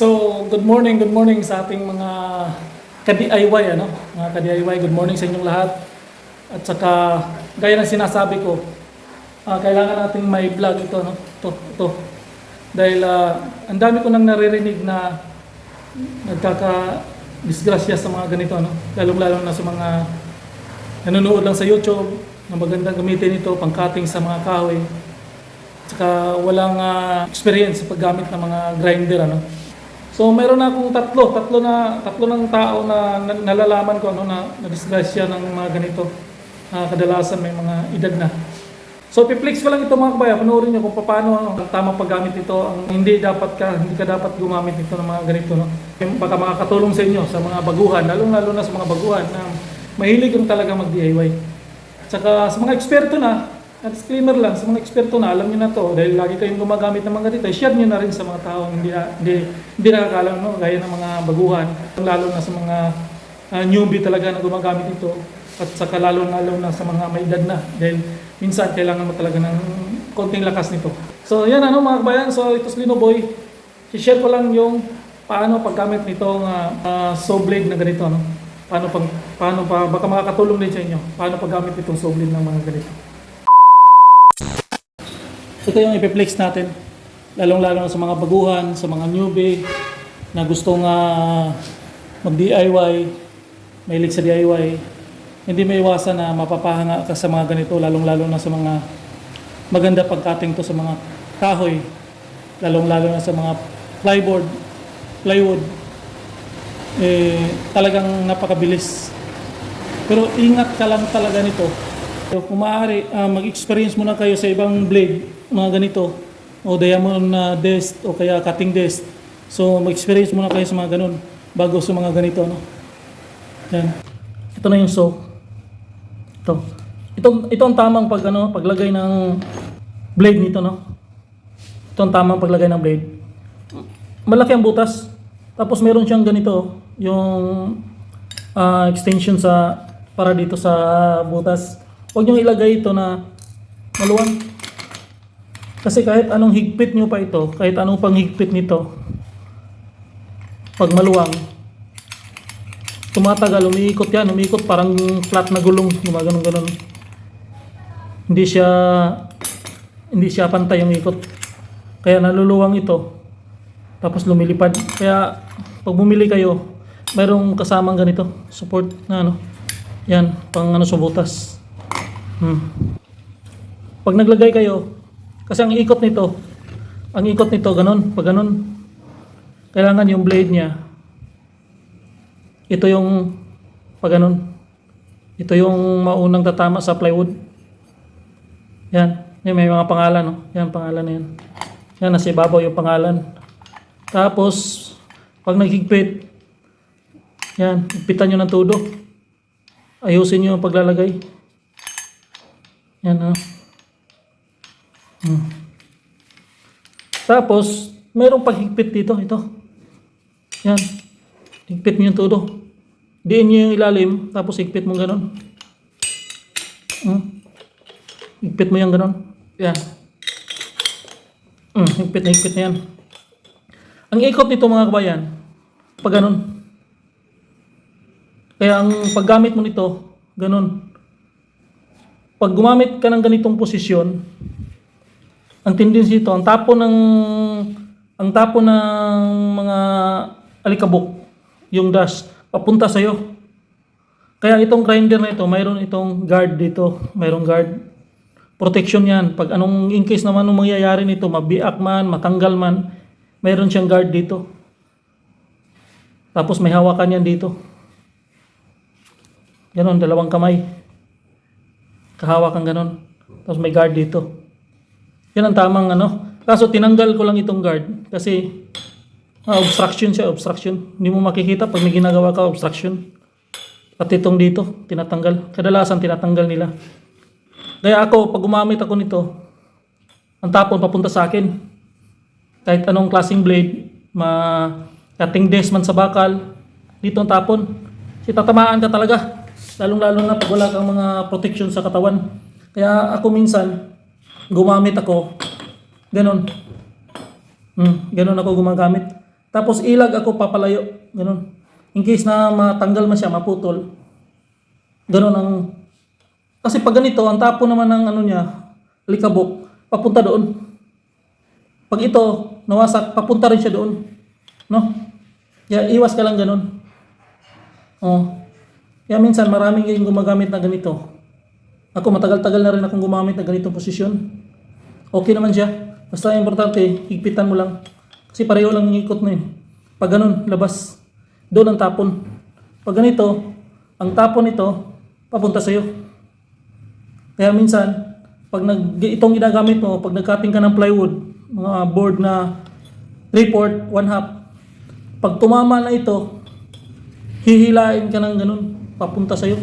So, good morning, good morning sa ating mga ka-DIY, ano? Mga ka-DIY, good morning sa inyong lahat. At saka, gaya ng sinasabi ko, ah, kailangan nating may vlog ito, no? Ito, ito. Dahil ah, ang dami ko nang naririnig na nagkaka-disgrasya sa mga ganito, no? Lalong-lalo na sa mga nanonood lang sa YouTube na magandang gamitin ito, pang-cutting sa mga kahoy. Tsaka walang ah, experience sa paggamit ng mga grinder ano. So meron na akong tatlo, tatlo na tatlo ng tao na, na- nalalaman ko ano na nadisgrasya ng mga ganito. Ah, kadalasan may mga edad na. So piplex ko lang ito mga kabaya, panoorin niyo kung paano ano, ang tamang paggamit ito. Ang hindi dapat ka hindi ka dapat gumamit nito ng mga ganito no. Baka makakatulong sa inyo sa mga baguhan, lalong lalo na sa mga baguhan na mahilig yung talaga mag-DIY. Tsaka sa mga eksperto na, at disclaimer lang, sa mga eksperto na, alam niyo na to, dahil lagi kayong gumagamit ng mga ganito, share niyo na rin sa mga tao hindi, na- hindi, hindi nakakalam, no? gaya ng mga baguhan, lalo na sa mga ah, newbie talaga na gumagamit ito, at saka lalo lalo na sa mga may edad na, dahil minsan kailangan mo talaga ng konting lakas nito. So yan ano mga kabayan, so ito si Lino Boy, share ko lang yung paano paggamit nitong uh, saw blade na ganito, no? Paano pag paano pa baka makakatulong din sa inyo. Paano paggamit itong saw blade ng mga ganito. Ito yung ipiplex natin. Lalong-lalo sa mga baguhan, sa mga newbie na gustong ah, mag-DIY, mahilig sa DIY. Hindi may iwasan na mapapahanga ka sa mga ganito, lalong-lalo na sa mga maganda pagkating to sa mga kahoy, lalong-lalo na sa mga plyboard, plywood. Eh, talagang napakabilis. Pero ingat ka lang talaga nito. So, kung maaari, ah, mag-experience muna kayo sa ibang blade, mga ganito, o diamond na disc, o kaya cutting disc. So, mag-experience muna kayo sa mga ganun, bago sa mga ganito, no? Yan. Ito na yung saw. Ito. Ito, ito ang tamang pag, ano, paglagay ng blade nito, no? Ito ang tamang paglagay ng blade. Malaki ang butas. Tapos meron siyang ganito, yung ah, extension sa para dito sa butas. Huwag niyong ilagay ito na maluwang. Kasi kahit anong higpit niyo pa ito, kahit anong pang higpit nito, pag maluwang, tumatagal, umiikot yan, umiikot parang flat na gulong, gumaganon ganon. Hindi siya hindi siya pantay yung ikot. Kaya naluluwang ito. Tapos lumilipad. Kaya pag bumili kayo, mayroong kasamang ganito, support na ano. Yan, pang ano sa butas. Hmm. Pag naglagay kayo, kasi ang ikot nito, ang ikot nito ganon, pag ganon, kailangan yung blade niya, ito yung pag ganon, ito yung maunang tatama sa plywood. Yan, yan may mga pangalan, no? Yan, pangalan na yan. Yan, nasa ibabaw yung pangalan. Tapos, pag naghigpit, yan, higpitan nyo ng todo. Ayusin nyo yung paglalagay. Yan, ha. Hmm. Tapos, mayroong paghigpit dito, ito. Yan. Higpit nyo yung todo. Diin nyo yung ilalim, tapos higpit mo ganon. Hmm. Higpit mo yung ganon. Yan. Hmm, higpit na higpit na yan. Ang ikot nito mga kabayan, pag ganon. Kaya ang paggamit mo nito, ganon. Pag gumamit ka ng ganitong posisyon, ang tendency ito, ang tapo ng ang tapo ng mga alikabok, yung dust, papunta sa iyo. Kaya itong grinder na ito, mayroon itong guard dito, mayroong guard. Protection yan. Pag anong in case naman nung mangyayari nito, mabiak man, matanggal man, mayroon siyang guard dito. Tapos may hawakan yan dito. Ganon, dalawang kamay. Kahawakan ganon. Tapos may guard dito. Yan ang tamang ano. Kaso tinanggal ko lang itong guard kasi ah, obstruction siya, obstruction. Hindi mo makikita pag may ginagawa ka, obstruction. At itong dito, tinatanggal. Kadalasan tinatanggal nila. Kaya ako, pag gumamit ako nito, ang tapon papunta sa akin. Kahit anong klaseng blade, ma cutting disc man sa bakal, dito ang tapon. Kasi tatamaan ka talaga. Lalong-lalo na pag wala kang mga protection sa katawan. Kaya ako minsan, gumamit ako, ganon. Hmm, ganon ako gumagamit. Tapos ilag ako papalayo. Ganun. In case na matanggal man siya, maputol. Ganun ang... Kasi pag ganito, ang tapo naman ng ano niya, likabok, papunta doon. Pag ito, nawasak, papunta rin siya doon. No? Kaya iwas ka lang ganun. Oh. Kaya minsan maraming yung gumagamit na ganito. Ako matagal-tagal na rin akong gumamit na ganitong posisyon. Okay naman siya. Basta importante, higpitan mo lang. Kasi pareho lang yung ikot mo yun. Pag ganun, labas. Doon ang tapon. Pag ganito, ang tapon nito, papunta sa'yo. Kaya minsan, pag nag, itong ginagamit mo, pag nagcutting ka ng plywood, mga board na report, one half, pag tumama na ito, hihilain ka ng ganun, papunta sa'yo.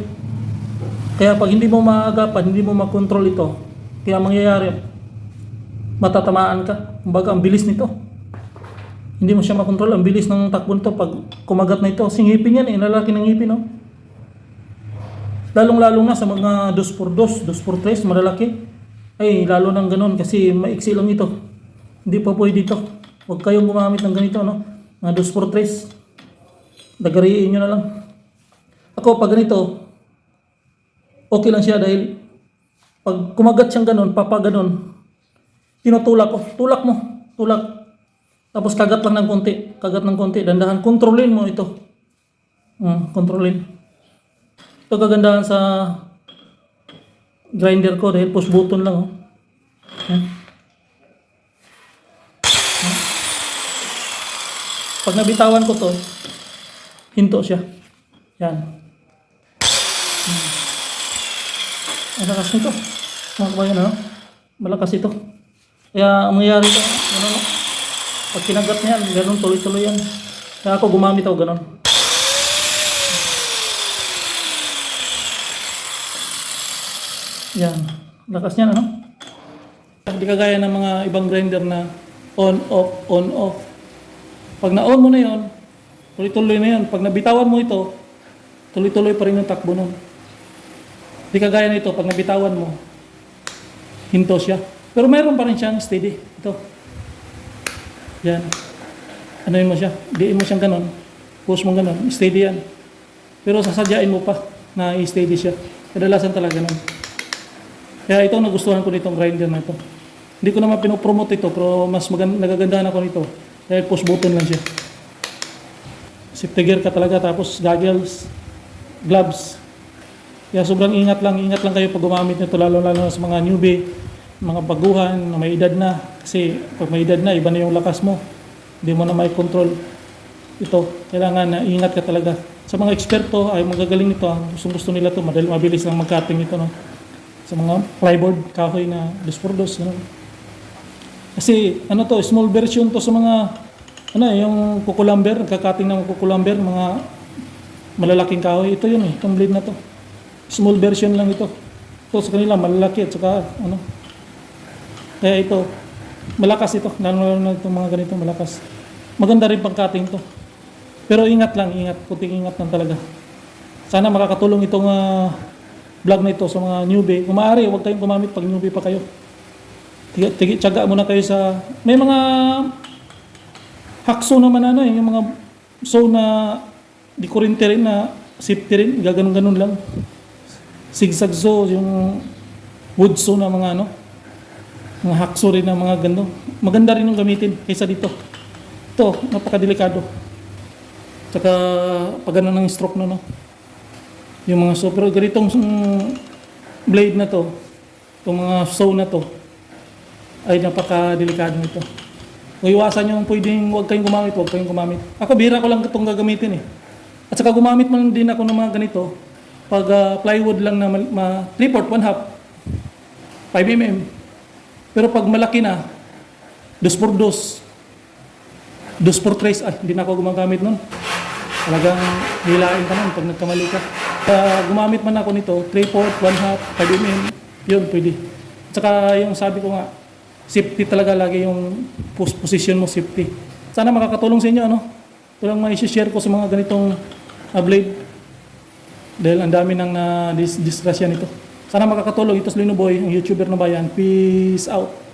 Kaya pag hindi mo maagapan, hindi mo makontrol ito, kaya mangyayari, matatamaan ka. Kumbaga, ang bilis nito. Hindi mo siya makontrol, ang bilis ng takbo nito pag kumagat na ito. Singipin yan eh, lalaki ng ngipin, no? Lalong-lalong na sa mga 2x2, 2x3, malalaki. Ay, lalo nang ganun kasi maiksi lang ito. Hindi pa pwede dito. Huwag kayong gumamit ng ganito, no? Mga 2x3. Dagariin nyo na lang. Ako, pag ganito, okay lang siya dahil pag kumagat siyang ganun, papa ganun, tinutulak ko. Tulak mo. Tulak. Tapos kagat lang ng konti. Kagat ng konti. Dandahan. Kontrolin mo ito. Hmm, kontrolin. Ito kagandahan sa grinder ko dahil push button lang. Oh. Yan. Yan. Pag nabitawan ko to, hinto siya. Yan. Hmm. Ang lakas nito. Mga kabayan, ano? Malakas ito. Kaya ang mangyayari ito, ano, no? Pag kinagat niya, ganun tuloy-tuloy yan. Kaya ako gumamit ako ganun. Yan. Lakas niyan, ano? Hindi kagaya ng mga ibang grinder na on, off, on, off. Pag na-on mo na yon, tuloy-tuloy na yan. Pag nabitawan mo ito, tuloy-tuloy pa rin yung takbo nun. Hindi kagaya nito, pag nabitawan mo, hinto siya. Pero mayroon pa rin siyang steady. Ito. Yan. Ano mo siya? Diin mo siyang ganon. Push mo ganon. Steady yan. Pero sasadyain mo pa na i-steady siya. Kadalasan talaga nun. Kaya ito nagustuhan ko nitong grinder na ito. Hindi ko naman pinopromote ito, pero mas magan- nagagandahan ako nito. Dahil push button lang siya. Safety gear ka talaga, tapos goggles, gloves. Kaya sobrang ingat lang, ingat lang kayo pag gumamit nito, lalo-lalo sa mga newbie, mga baguhan na may edad na. Kasi pag may edad na, iba na yung lakas mo. Hindi mo na may control. Ito, kailangan na ingat ka talaga. Sa mga eksperto, ay magagaling nito. Gusto gusto nila to madali mabilis lang mag-cutting ito. No? Sa mga plyboard, kahoy na dos por dos. Ganun. Kasi ano to, small version to sa mga ano eh, yung kukulamber, kakating ng kukulamber, mga malalaking kahoy. Ito yun eh, itong blade na to. Small version lang ito. Ito sa kanila, malalaki at saka ano. Kaya ito, malakas ito. Lalo na itong mga ganito, malakas. Maganda rin pang cutting to. Pero ingat lang, ingat. Puting ingat lang talaga. Sana makakatulong itong ah, vlog na ito sa mga newbie. Kung maaari, huwag kayong gumamit pag newbie pa kayo. Tiga, tiga, muna kayo sa... May mga hakso naman ano eh, yung mga so na di kurente rin na safety rin, gaganon-ganon lang. Zigzag saw, yung wood saw na mga ano, mga hakso rin na mga gando. Maganda rin yung gamitin kaysa dito. Ito, napakadelikado. Tsaka pag ano ng stroke na no. Yung mga saw, pero ganitong blade na to, itong mga saw na to, ay napaka-delikado nito. Kung iwasan yung pwedeng huwag kayong gumamit, huwag kayong gumamit. Ako, bira ko lang itong gagamitin eh. At saka gumamit man din ako ng mga ganito, pag ah, plywood lang na ma, 3 4 1 half, 5 mm. Pero pag malaki na, 2 por 2, 2 por 3, ay, hindi na ako gumagamit nun. Talagang hilain ka nun pag nagkamali ka. Kaya gumamit man ako nito, 3 4 1 half, 5 mm, yun pwede. At saka yung sabi ko nga, safety talaga lagi yung pos- position mo safety. Sana makakatulong sa inyo ano. Ito lang mai-share ko sa mga ganitong uh, blade. Dahil ang dami nang na dis disgrasya nito. Sana makakatulong ito sa Lino Boy, ang YouTuber na bayan. Peace out.